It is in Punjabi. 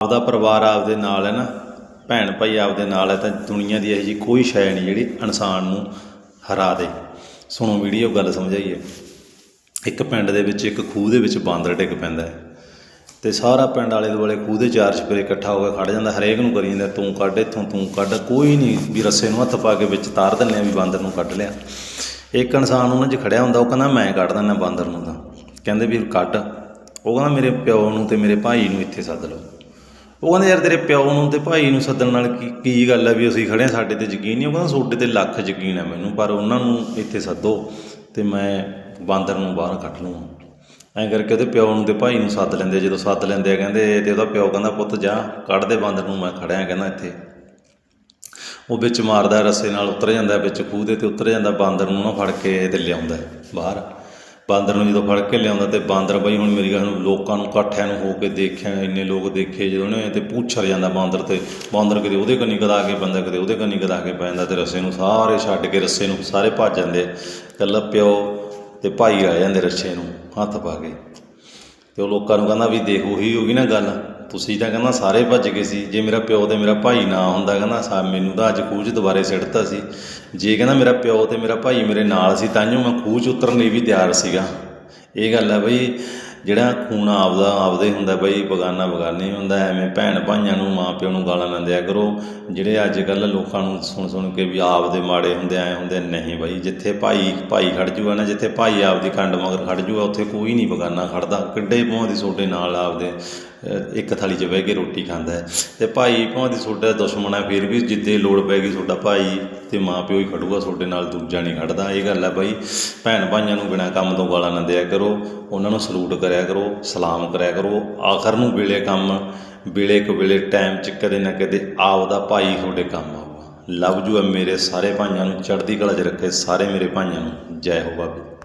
ਆਪਦਾ ਪਰਿਵਾਰ ਆਪਦੇ ਨਾਲ ਹੈ ਨਾ, ਭੈਣ ਭਾਈ ਆਪਦੇ ਨਾਲ ਹੈ ਤਾਂ ਦੁਨੀਆ ਦੀ ਇਹੋ ਜਿਹੀ ਕੋਈ ਸ਼ੈ ਨਹੀਂ ਜਿਹੜੀ ਇਨਸਾਨ ਨੂੰ ਹਰਾ ਦੇ। ਸੁਣੋ ਵੀਡੀਓ, ਗੱਲ ਸਮਝਾਈਏ। ਇੱਕ ਪਿੰਡ ਦੇ ਵਿੱਚ, ਇੱਕ ਖੂਹ ਦੇ ਵਿੱਚ ਬਾਂਦਰ ਡਿੱਗ ਪੈਂਦਾ ਹੈ ਤੇ ਸਾਰਾ ਪਿੰਡ ਆਲੇ ਦੁਆਲੇ ਖੂਹ ਦੇ ਚਾਰ ਛਪਰੇ ਇਕੱਠਾ ਹੋ ਕੇ ਖੜ ਜਾਂਦਾ, ਹਰੇਕ ਨੂੰ ਕਰੀ ਜਾਂਦਾ, ਤੂੰ ਕੱਢ, ਇੱਥੋਂ ਤੂੰ ਕੱਢ, ਕੋਈ ਨਹੀਂ ਵੀ ਰੱਸੇ ਨੂੰ ਹੱਥ ਪਾ ਕੇ ਵਿੱਚ ਤਾਰ ਦਿੰਦੇ ਆ ਵੀ ਬਾਂਦਰ ਨੂੰ ਕੱਢ ਲਿਆ। ਇੱਕ ਇਨਸਾਨ ਉਹਨਾਂ 'ਚ ਖੜਿਆ ਹੁੰਦਾ, ਉਹ ਕਹਿੰਦਾ, ਮੈਂ ਕੱਢ ਦਿੰਦਾ, ਬਾਂਦਰ ਨੂੰ ਤਾਂ। ਕਹਿੰਦੇ ਵੀ, ਕੱਢ। ਉਹ ਕਹਿੰਦਾ, ਮੇਰੇ ਪਿਓ ਨੂੰ ਤੇ ਮੇਰੇ ਭਾਈ ਨੂੰ ਇੱਥੇ ਸੱਦ ਲਓ। ਉਹ ਕਹਿੰਦੇ ਯਾਰ ਤੇਰੇ ਪਿਓ ਨੂੰ ਤੇ ਭਾਈ ਨੂੰ ਸੱਦਣ ਨਾਲ ਕੀ ਕੀ ਗੱਲ ਹੈ ਵੀ ਅਸੀਂ ਖੜੇ ਹਾਂ ਸਾਡੇ ਤੇ ਯਕੀਨ ਨਹੀਂ ਉਹ ਕਹਿੰਦਾ ਤੁਹਾਡੇ ਤੇ ਲੱਖ ਯਕੀਨ ਹੈ ਮੈਨੂੰ, ਪਰ ਉਹਨਾਂ ਨੂੰ ਇੱਥੇ ਸੱਦੋ ਤੇ ਮੈਂ ਬਾਂਦਰ ਨੂੰ ਬਾਹਰ ਕੱਢ ਲੂੰ ਐਂ ਕਰਕੇ ਉਹਦੇ ਪਿਓ ਨੂੰ ਤੇ ਭਾਈ ਨੂੰ ਸੱਦ ਲੈਂਦੇ ਜਦੋਂ ਸੱਦ ਲੈਂਦੇ ਆ ਕਹਿੰਦੇ ਤੇ ਉਹਦਾ ਪਿਓ ਕਹਿੰਦਾ, ਪੁੱਤ ਜਾ, ਕੱਢ ਦੇ ਬਾਂਦਰ ਨੂੰ, ਮੈਂ ਖੜਿਆ ਕਹਿੰਦਾ ਇੱਥੇ। ਉਹ ਵਿੱਚ ਮਾਰਦਾ ਰੱਸੇ ਨਾਲ ਉਤਰ ਜਾਂਦਾ, ਵਿੱਚ ਖੂਹ ਦੇ ਤੇ ਉਤਰ ਜਾਂਦਾ, ਬਾਂਦਰ ਨੂੰ ਨਾ ਫੜ ਕੇ ਤੇ ਲਿਆਉਂਦਾ ਬਾਹਰ। ਬਾਂਦਰ ਨੂੰ ਜਦੋਂ ਫੜ ਕੇ ਲਿਆਉਂਦਾ ਤੇ ਬਾਂਦਰ ਬਈ ਹੁਣ ਮੇਰੀ ਗੱਲ ਨੂੰ ਲੋਕਾਂ ਨੂੰ ਇਕੱਠਿਆਂ ਨੂੰ ਹੋ ਕੇ ਦੇਖਿਆ, ਇੰਨੇ ਲੋਕ ਦੇਖੇ ਜਦੋਂ ਨੇ ਤੇ ਪੁੱਛਰ ਜਾਂਦਾ ਬਾਂਦਰ ਤੇ। ਬਾਂਦਰ ਕਦੇ ਉਹਦੇ ਕੰਨੀ ਗਦਾ ਕੇ ਪੈਂਦਾ, ਕਦੇ ਉਹਦੇ ਕੰਨੀ ਗਦਾ ਕੇ ਪੈਂਦਾ ਤੇ ਰੱਸੇ ਨੂੰ ਸਾਰੇ ਛੱਡ ਕੇ ਰੱਸੇ ਨੂੰ ਸਾਰੇ ਭੱਜ ਜਾਂਦੇ। ਇਕੱਲਾ ਪਿਓ ਤੇ ਭਾਈ ਆ ਜਾਂਦੇ ਰੱਸੇ ਨੂੰ, ਹੱਥ ਪਾ ਕੇ। ਤੇ ਉਹ ਲੋਕਾਂ ਨੂੰ ਕਹਿੰਦਾ ਵੀ ਦੇਖ, ਉਹੀ ਹੋ ਗਈ ਨਾ ਗੱਲ। ਤੁਸੀਂ ਤਾਂ ਕਹਿੰਦਾ ਸਾਰੇ ਭੱਜ ਗਏ ਸੀ। ਜੇ ਮੇਰਾ ਪਿਓ ਤੇ ਮੇਰਾ ਭਾਈ ਨਾ ਹੁੰਦਾ ਕਹਿੰਦਾ, ਸਾ ਮੈਨੂੰ ਤਾਂ ਅੱਜ ਖੂਹ 'ਚ ਦੁਬਾਰੇ ਸਿੱਟਤਾ ਸੀ। ਜੇ ਕਹਿੰਦਾ ਮੇਰਾ ਪਿਓ ਤੇ ਮੇਰਾ ਭਾਈ ਮੇਰੇ ਨਾਲ ਸੀ ਤਾਂਹੀਓ ਮੈਂ ਖੂਹ 'ਚ ਉਤਰਨ ਲਈ ਵੀ ਤਿਆਰ ਸੀਗਾ। ਇਹ ਗੱਲ ਹੈ ਬਈ, ਜਿਹੜਾ ਖੂਨ ਆਪਦਾ ਆਪਦੇ ਹੁੰਦਾ ਬਈ, ਬਗਾਨਾ ਬਗਾਨੇ ਹੁੰਦਾ, ਐਵੇਂ ਭੈਣ ਭਾਈਆਂ ਨੂੰ, ਮਾਂ ਪਿਓ ਨੂੰ ਗਾਲਾਂ ਨਾ ਦਿਆ ਕਰੋ। ਜਿਹੜੇ ਅੱਜ ਕੱਲ ਲੋਕਾਂ ਨੂੰ ਸੁਣ ਸੁਣ ਕੇ ਵੀ ਆਪਦੇ ਮਾੜੇ ਹੁੰਦੇ, ਐ ਹੁੰਦੇ, ਨਹੀਂ ਬਈ, ਜਿੱਥੇ ਭਾਈ ਭਾਈ ਖੜ ਜੂਗਾ ਨਾ, ਜਿੱਥੇ ਭਾਈ ਆਪਦੀ ਖੰਡ ਮਗਰ ਖੜ ਜੂਗਾ, ਉੱਥੇ ਕੋਈ ਨਹੀਂ ਬਗਾਨਾ ਖੜਦਾ ਕਿੱਡੇ ਭੋਂ ਦੀ ਸੋਡੇ ਨਾਲ ਆਪਦੇ ਇੱਕ ਥਾਲੀ 'ਚ ਬਹਿ ਕੇ ਰੋਟੀ ਖਾਂਦਾ ਹੈ। ਤੇ ਭਾਈ ਭੋਂ ਤੁਹਾਡਾ ਦੁਸ਼ਮਣ ਹੈ, ਫਿਰ ਵੀ ਜਿੱਦੇ ਲੋੜ ਪੈ ਤੁਹਾਡਾ ਭਾਈ ਤੇ ਮਾਂ ਪਿਓ ਹੀ ਖੜੂਗਾ, ਤੁਹਾਡੇ ਨਾਲ ਦੂਜਾ ਨਹੀਂ ਖੜਦਾ। ਇਹ ਗੱਲ ਹੈ ਭਾਈ, ਭੈਣ ਭਾਈਆਂ ਨੂੰ ਬਿਨਾਂ ਕੰਮ ਤੋਂ ਗਾਲਾਂ ਨਾ ਦਿਆ ਕਰੋ, ਉਹਨਾਂ ਨੂੰ ਸਲੂਟ ਕਰਿਆ ਕਰੋ, ਸਲਾਮ ਕਰਿਆ ਕਰੋ। ਆਖਰ ਨੂੰ ਵੇਲੇ ਕੰਮ, ਵੇਲੇ ਕੁ ਵੇਲੇ ਟਾਈਮ 'ਚ ਕਦੇ ਨਾ ਕਦੇ ਆਪਦਾ ਭਾਈ ਤੁਹਾਡੇ ਕੰਮ ਆਊਗਾ। ਲਵ ਯੂ ਹੈ ਮੇਰੇ ਸਾਰੇ ਭਾਈਆਂ ਨੂੰ, ਚੜ੍ਹਦੀ ਕਲਾ 'ਚ ਰੱਖੇ ਸਾਰੇ ਮੇਰੇ ਭਾਈਆਂ ਨੂੰ। ਜੈ ਹੋ ਬਾਬੇ।